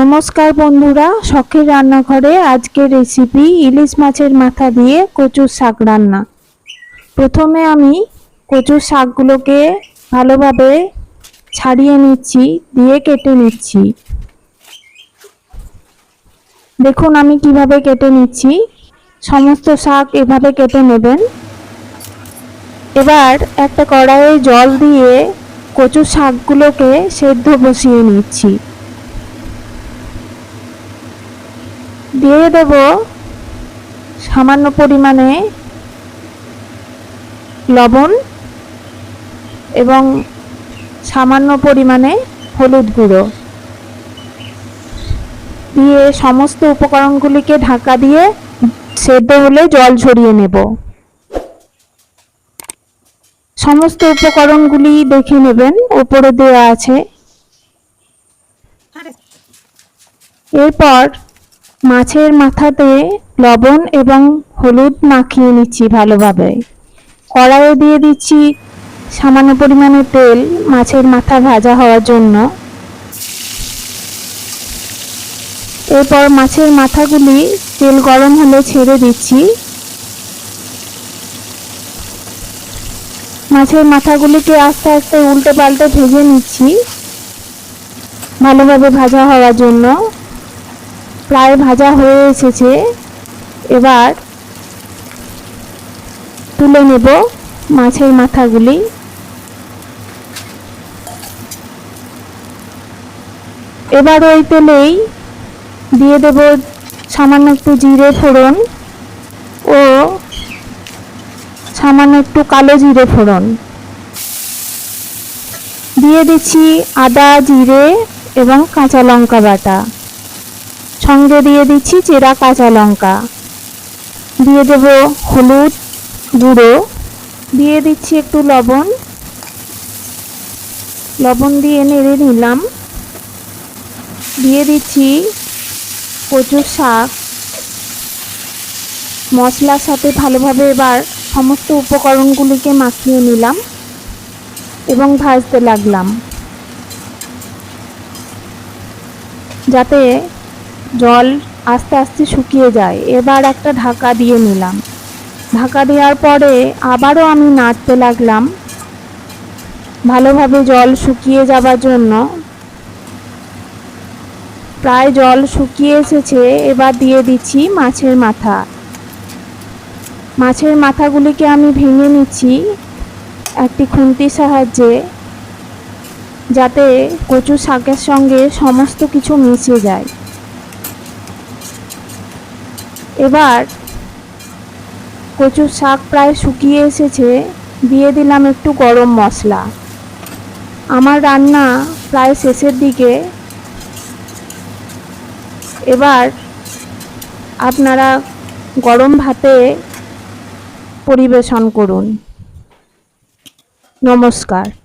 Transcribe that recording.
নমস্কার বন্ধুরা, শখের রান্নাঘরে আজকের রেসিপি ইলিশ মাছের মাথা দিয়ে কচুর শাক রান্না। প্রথমে আমি কচুর শাকগুলোকে ভালোভাবে ছাড়িয়ে নিচ্ছি, দিয়ে কেটে নিচ্ছি। দেখুন আমি কীভাবে কেটে নিচ্ছি। সমস্ত শাক এভাবে কেটে নেবেন। এবার একটা কড়াইয়ে জল দিয়ে কচুর শাকগুলোকে সেদ্ধ বসিয়ে নিচ্ছি। দিয়ে দেব সামান্য পরিমাণে লবণ এবং সামান্য পরিমাণে হলুদ গুঁড়ো। দিয়ে সমস্ত উপকরণগুলিকে ঢাকা দিয়ে সেদ্ধ হলে জল ঝরিয়ে নেব। সমস্ত উপকরণগুলি দেখে নেবেন উপরে দেওয়া আছে। এরপর মাছের মাথাতে লবণ এবং হলুদ মাখিয়ে নিচ্ছি ভালোভাবে। কড়াইয়ে দিয়ে দিচ্ছি সামান্য পরিমাণে তেল মাছের মাথা ভাজা হওয়ার জন্য। এরপর মাছের মাথাগুলি তেল গরম হলে ছেড়ে দিচ্ছি। মাছের মাথাগুলিকে আস্তে আস্তে উল্টে পাল্টে ভেজে নিচ্ছি। ভালোভাবে ভাজা হওয়ার জন্য। প্রায় ভাজা হয়ে এসেছে। এবার তুলে নেব মাছের মাথাগুলি। এবার ওই তেলেই দিয়ে দেব সামান্য একটু জিরে ফোড়ন ও সামান্য একটু কালো জিরে ফোড়ন। দিয়ে দিচ্ছি আদা, জিরে এবং কাঁচা লঙ্কা বাটা। সঙ্গে দিয়ে দিচ্ছি চেরা কাঁচা লঙ্কা। দিয়ে দেব হলুদ গুঁড়ো। দিয়ে দিচ্ছি একটু লবণ। লবণ দিয়ে নেড়ে নিলাম। দিয়ে দিচ্ছি কচুর শাক। মশলার সাথে ভালোভাবে এবার সমস্ত উপকরণগুলিকে মাখিয়ে নিলাম এবং ভাজতে লাগলাম। যাতে জল আস্তে আস্তে শুকিয়ে যায়। এবার একটা ঢাকা দিয়ে নিলাম। ঢাকা দেওয়ার পরে আবারও আমি নাড়তে লাগলাম। ভালোভাবে জল শুকিয়ে যাবার জন্য। প্রায় জল শুকিয়ে এসেছে, এবার দিয়ে দিচ্ছি মাছের মাথা। মাছের মাথাগুলিকে আমি ভেঙে নিচ্ছি একটি খুন্তির সাহায্যে, যাতে কচু শাকের সঙ্গে সমস্ত কিছু মিশে যায়। এবার কচুর শাক প্রায় শুকিয়ে এসেছে, দিয়ে দিলাম একটু গরম মশলা। আমার রান্না প্রায় শেষের দিকে। এবার আপনারা গরম ভাতে পরিবেশন করুন। নমস্কার।